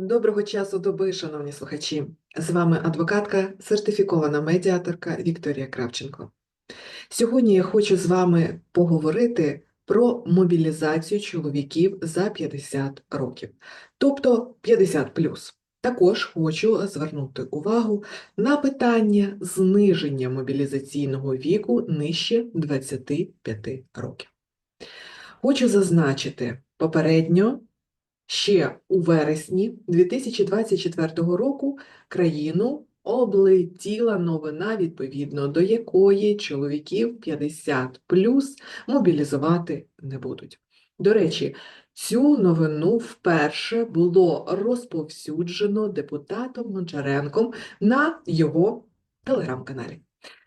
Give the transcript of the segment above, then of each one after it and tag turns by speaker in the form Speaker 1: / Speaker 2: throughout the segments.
Speaker 1: Доброго часу доби, шановні слухачі. З вами адвокатка, сертифікована медіаторка Вікторія Кравченко. Сьогодні я хочу з вами поговорити про мобілізацію чоловіків за 50 років, тобто 50 Також хочу звернути увагу на питання зниження мобілізаційного віку нижче 25 років. Хочу зазначити попередньо, ще у вересні 2024 року країну облетіла новина, відповідно до якої чоловіків 50 плюс мобілізувати не будуть. До речі, цю новину вперше було розповсюджено депутатом Гончаренком на його телеграм-каналі.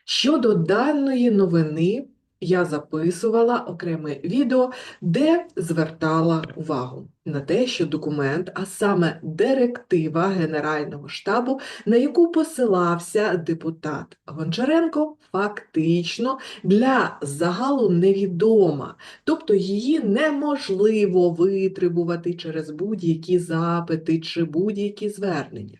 Speaker 1: Щодо даної новини, я записувала окреме відео, де звертала увагу на те, що документ, а саме директива Генерального штабу, на яку посилався депутат Гончаренко, фактично для загалу невідома, тобто її неможливо витребувати через будь-які запити чи будь-які звернення.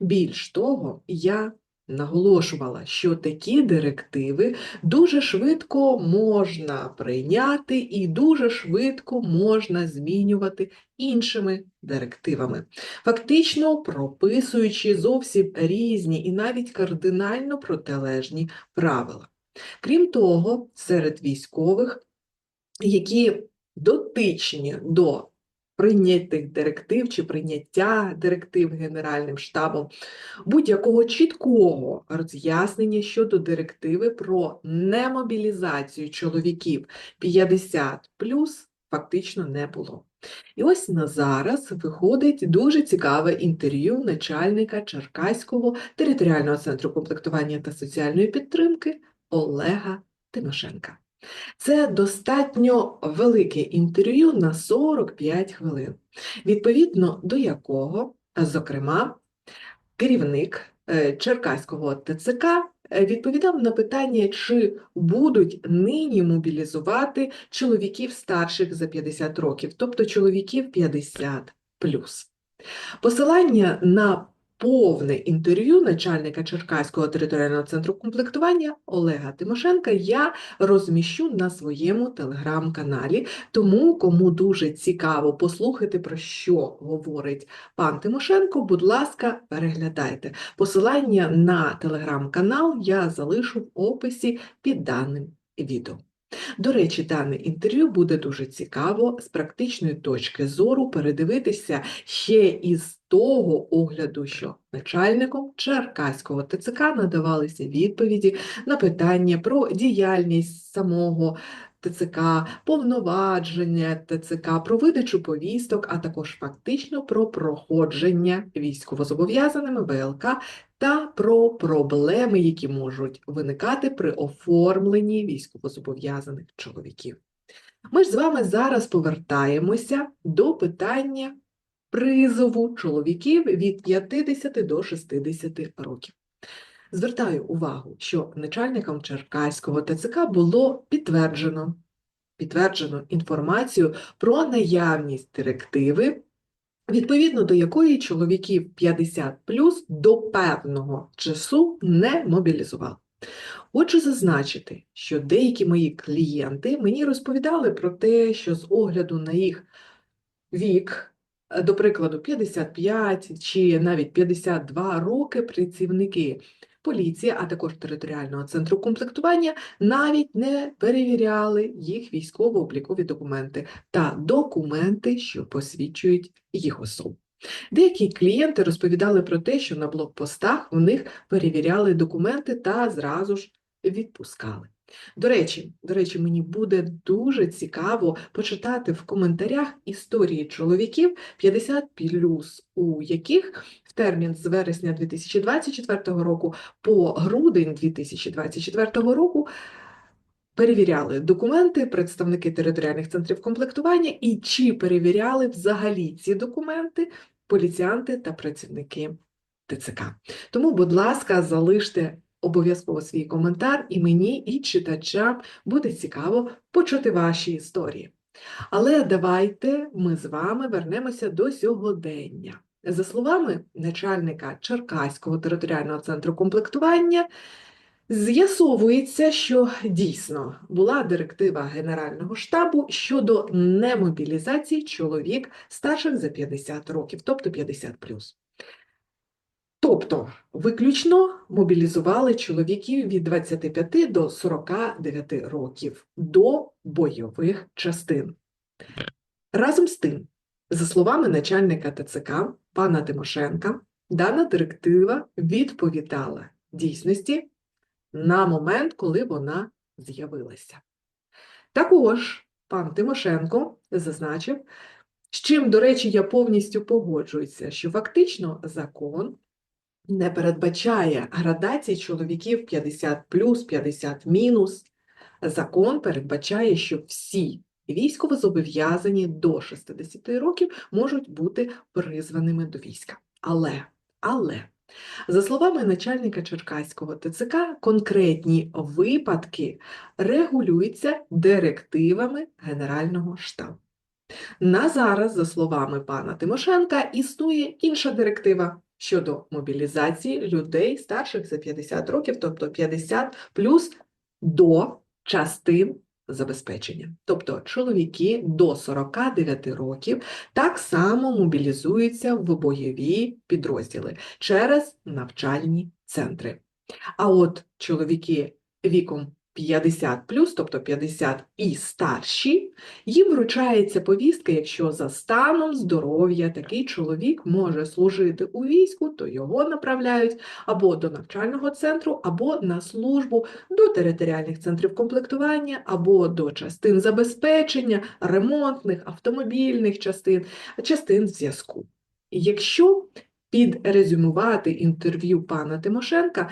Speaker 1: Більш того, я наголошувала, що такі директиви дуже швидко можна прийняти і дуже швидко можна змінювати іншими директивами, фактично прописуючи зовсім різні і навіть кардинально протилежні правила. Крім того, серед військових, які дотичні до прийнятих директив чи прийняття директив Генеральним штабом, будь-якого чіткого роз'яснення щодо директиви про немобілізацію чоловіків 50 плюс фактично не було. І ось на зараз виходить дуже цікаве інтерв'ю начальника Черкаського територіального центру комплектування та соціальної підтримки Олега Тимошенка. Це достатньо велике інтерв'ю на 45 хвилин, відповідно до якого, зокрема, керівник е, Черкаського ТЦК е, відповідав на питання, чи будуть нині мобілізувати чоловіків старших за 50 років, тобто чоловіків 50 Посилання на повне інтерв'ю начальника Черкаського територіального центру комплектування Олега Тимошенка я розміщу на своєму телеграм-каналі. Тому, кому дуже цікаво послухати, про що говорить пан Тимошенко, будь ласка, переглядайте. Посилання на телеграм-канал я залишу в описі під даним відео. До речі, дане інтерв'ю буде дуже цікаво з практичної точки зору передивитися ще із того огляду, що начальником Черкаського ТЦК надавалися відповіді на питання про діяльність самого ТЦК, повноваження ТЦК, про видачу повісток, а також фактично про проходження військовозобов'язаними ВЛК та про проблеми, які можуть виникати при оформленні військовозобов'язаних чоловіків. Ми ж з вами зараз повертаємося до питання призову чоловіків від 50 до 60 років. Звертаю увагу, що начальником Черкаського ТЦК було підтверджено підтверджено інформацію про наявність директиви, відповідно до якої чоловіків 50 до певного часу не мобілізували. Хочу зазначити, що деякі мої клієнти мені розповідали про те, що з огляду на їх вік, до прикладу, 55 чи навіть 52 роки працівники поліція, а також територіального центру комплектування навіть не перевіряли їх військово-облікові документи та документи, що посвідчують їх особу. Деякі клієнти розповідали про те, що на блокпостах у них перевіряли документи та зразу ж відпускали. До речі, до речі, мені буде дуже цікаво почитати в коментарях історії чоловіків 50 у яких термін з вересня 2024 року по грудень 2024 року перевіряли документи представники територіальних центрів комплектування і чи перевіряли взагалі ці документи поліціянти та працівники ТЦК. Тому, будь ласка, залиште обов'язково свій коментар, і мені, і читачам буде цікаво почути ваші історії. Але давайте ми з вами вернемося до сьогодення. За словами начальника Черкаського територіального центру комплектування, з'ясовується, що дійсно була директива Генерального штабу щодо немобілізації чоловік старших за 50 років, тобто 50 Тобто виключно мобілізували чоловіків від 25 до 49 років до бойових частин. Разом з тим, за словами начальника ТЦК пана Тимошенка, дана директива відповідала дійсності на момент, коли вона з'явилася. Також пан Тимошенко зазначив, з чим, до речі, я повністю погоджуюся, що фактично закон не передбачає градації чоловіків 50 50 мінус. Закон передбачає, що всі військовозобов'язані до 60 років можуть бути призваними до війська. Але, але, за словами начальника Черкаського ТЦК, конкретні випадки регулюються директивами Генерального штабу. На зараз, за словами пана Тимошенка, існує інша директива щодо мобілізації людей старших за 50 років, тобто 50 плюс до частин забезпечення. Тобто чоловіки до 49 років так само мобілізуються в бойові підрозділи через навчальні центри. А от чоловіки віком 50 тобто 50 і старші, їм вручається повістка, якщо за станом здоров'я такий чоловік може служити у війську, то його направляють або до навчального центру, або на службу до територіальних центрів комплектування, або до частин забезпечення, ремонтних, автомобільних частин, частин зв'язку. Якщо підрезюмувати інтерв'ю пана Тимошенка,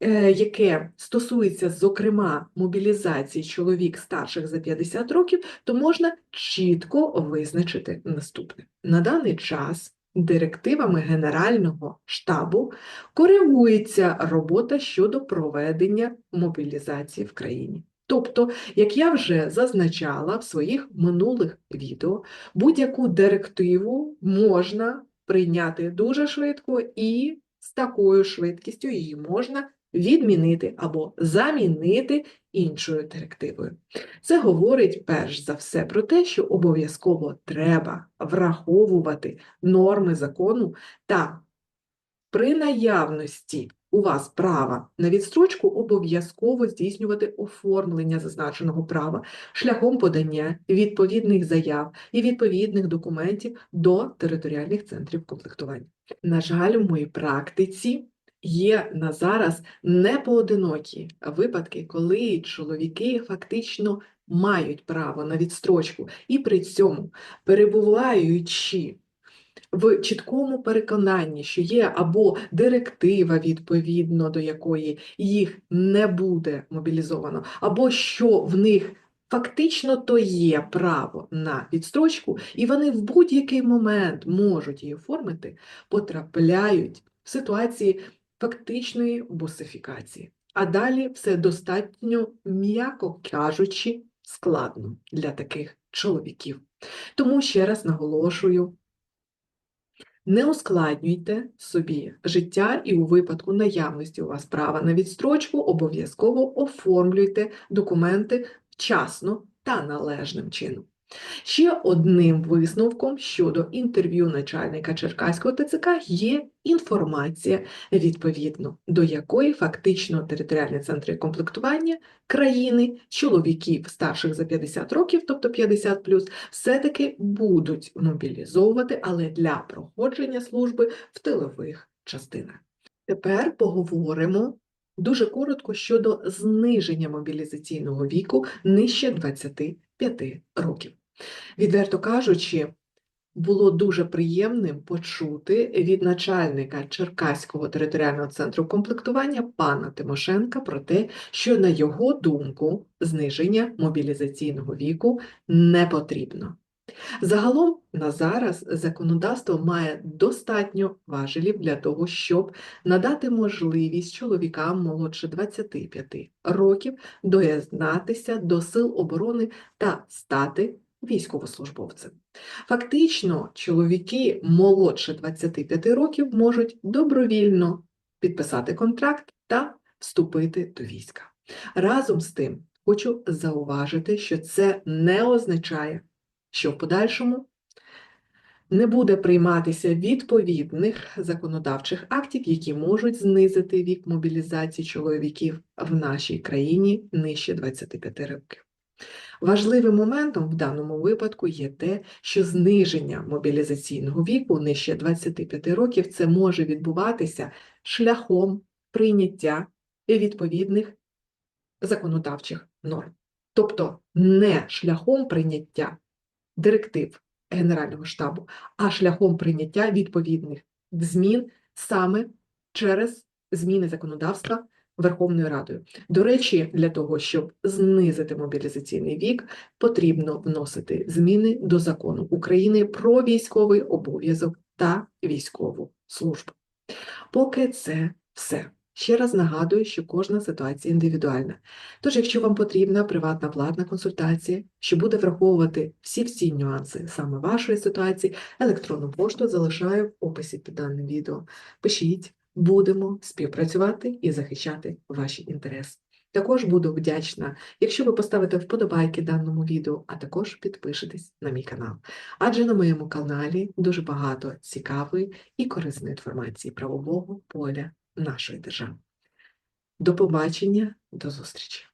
Speaker 1: яке стосується, зокрема, мобілізації чоловік старших за 50 років, то можна чітко визначити наступне. На даний час директивами Генерального штабу коригується робота щодо проведення мобілізації в країні. Тобто, як я вже зазначала в своїх минулих відео, будь-яку директиву можна прийняти дуже швидко і з такою швидкістю її можна відмінити або замінити іншою директивою. Це говорить перш за все про те, що обов'язково треба враховувати норми закону та при наявності у вас права на відстрочку обов'язково здійснювати оформлення зазначеного права шляхом подання відповідних заяв і відповідних документів до територіальних центрів комплектування. На жаль, в моїй практиці Є на зараз непоодинокі випадки, коли чоловіки фактично мають право на відстрочку. І при цьому перебуваючи в чіткому переконанні, що є або директива, відповідно до якої їх не буде мобілізовано, або що в них фактично то є право на відстрочку, і вони в будь-який момент можуть її оформити, потрапляють в ситуації фактичної босифікації. А далі все достатньо, м'яко кажучи, складно для таких чоловіків. Тому ще раз наголошую, не ускладнюйте собі життя і у випадку наявності у вас права на відстрочку, обов'язково оформлюйте документи вчасно та належним чином. Ще одним висновком щодо інтерв'ю начальника Черкаського ТЦК є інформація, відповідно до якої фактично територіальні центри комплектування країни, чоловіків старших за 50 років, тобто 50 все-таки будуть мобілізовувати, але для проходження служби в тилових частинах. Тепер поговоримо. Дуже коротко щодо зниження мобілізаційного віку нижче 25 років. Відверто кажучи, було дуже приємним почути від начальника Черкаського територіального центру комплектування пана Тимошенка про те, що, на його думку, зниження мобілізаційного віку не потрібно. Загалом на зараз законодавство має достатньо важелів для того, щоб надати можливість чоловікам молодше 25 років доєднатися до сил оборони та стати військовослужбовцем. Фактично, чоловіки молодше 25 років можуть добровільно підписати контракт та вступити до війська. Разом з тим, хочу зауважити, що це не означає, що в подальшому не буде прийматися відповідних законодавчих актів, які можуть знизити вік мобілізації чоловіків в нашій країні нижче 25 років. Важливим моментом в даному випадку є те, що зниження мобілізаційного віку нижче 25 років це може відбуватися шляхом прийняття відповідних законодавчих норм, тобто не шляхом прийняття директив Генерального штабу, а шляхом прийняття відповідних змін саме через зміни законодавства Верховною Радою. До речі, для того, щоб знизити мобілізаційний вік, потрібно вносити зміни до закону України про військовий обов'язок та військову службу. Поки це все. Ще раз нагадую, що кожна ситуація індивідуальна. Тож, якщо вам потрібна приватна платна консультація, що буде враховувати всі-всі нюанси саме вашої ситуації, електронну пошту залишаю в описі під даним відео. Пишіть, будемо співпрацювати і захищати ваші інтереси. Також буду вдячна, якщо ви поставите вподобайки даному відео, а також підпишетесь на мій канал. Адже на моєму каналі дуже багато цікавої і корисної інформації правового поля нашої держави. До побачення, до зустрічі!